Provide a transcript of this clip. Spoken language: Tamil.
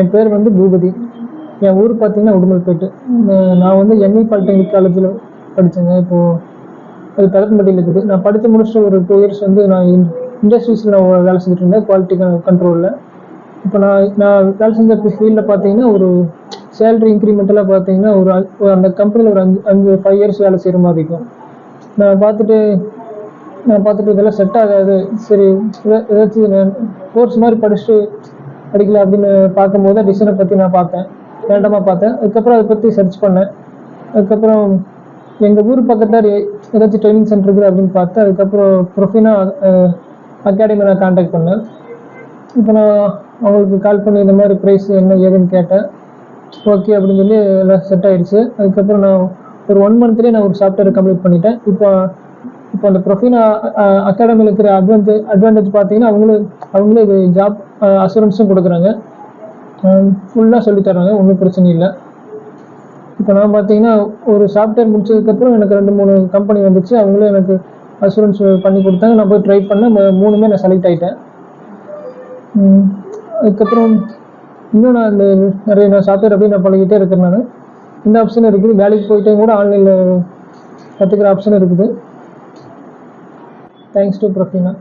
என் பேர் வந்து பூபதி. என் ஊர் பார்த்தீங்கன்னா உடுமல்பேட்டு. நான் வந்து எம்இ பாலிடெக்னிக் காலேஜில் படித்தேங்க இப்போது அது பெரம்பட்டியில் இருக்குது. நான் படித்து முடிச்சுட்டு ஒரு டூ இயர்ஸ் வந்து நான் இண்டஸ்ட்ரீஸில் நான் வேலை செஞ்சுட்டு இருந்தேன். குவாலிட்டி கண்ட்ரோலில் இப்போ நான் நான் வேலை செஞ்ச ஃபீல்டில் பார்த்தீங்கன்னா ஒரு சேலரி இன்க்ரிமெண்ட்டெல்லாம் பார்த்தீங்கன்னா ஒரு அந்த கம்பெனியில் ஒரு அஞ்சு அஞ்சு ஃபைவ் இயர்ஸ் வேலை செய்கிற மாதிரி இருக்கும். நான் பார்த்துட்டு நான் பார்த்துட்டு இதெல்லாம் செட் ஆகாது. சரி ஏதாச்சும் கோர்ஸ் மாதிரி படிச்சுட்டு படிக்கல அப்படின்னு பார்க்கும்போது டிசைனை பற்றி நான் பார்த்தேன். ரேண்டமாக பார்த்தேன். அதுக்கப்புறம் அதை பற்றி சர்ச் பண்ணேன். அதுக்கப்புறம் எங்கள் ஊர் பக்கத்தில் ஏதாச்சும் ட்ரைனிங் சென்டர் இருக்குது அப்படின்னு பார்த்தேன் அதுக்கப்புறம் ப்ரொஃபினா அகாடமி நான் காண்டாக்ட் பண்ணேன். இப்போ நான் அவங்களுக்கு கால் பண்ணி இந்த மாதிரி ப்ரைஸ் என்ன ஏதுன்னு கேட்டேன். ஓகே அப்படின்னு சொல்லி எல்லாம் செட் ஆகிடுச்சு அதுக்கப்புறம் நான் ஒரு ஒன் மந்த்லேயே நான் ஒரு சாஃப்ட்வேர் கம்ப்ளீட் பண்ணிட்டேன். இப்போ இப்போ அந்த ப்ரொஃபினா அகாடமியில் இருக்கிற அட்வான்டேஜ் அட்வான்டேஜ் பார்த்தீங்கன்னா அவங்களும் அவங்களே இது ஜாப் அசூரன்ஸும் கொடுக்குறாங்க. ஃபுல்லாக சொல்லித் தராங்க ஒன்றும் பிரச்சனை இல்லை. இப்போ நான் பார்த்தீங்கன்னா ஒரு சாஃப்ட்வேர் முடிச்சதுக்கப்புறம் எனக்கு ரெண்டு மூணு கம்பெனி வந்துச்சு. அவங்களும் எனக்கு அசூரன்ஸ் பண்ணி கொடுத்தாங்க. நான் போய் ட்ரை பண்ணேன். மூணுமே நான் செலக்ட் ஆகிட்டேன் அதுக்கப்புறம் இன்னும் நான் அந்த நிறைய நான் சாஃப்ட்வேர் அப்படியே நான் பழகிட்டே இருக்கேன் நான். இந்த ஆப்ஷன் இருக்குது. வேலைக்கு போயிட்டே கூட ஆன்லைனில் கற்றுக்கிற ஆப்ஷன் இருக்குது. Thanks to Profina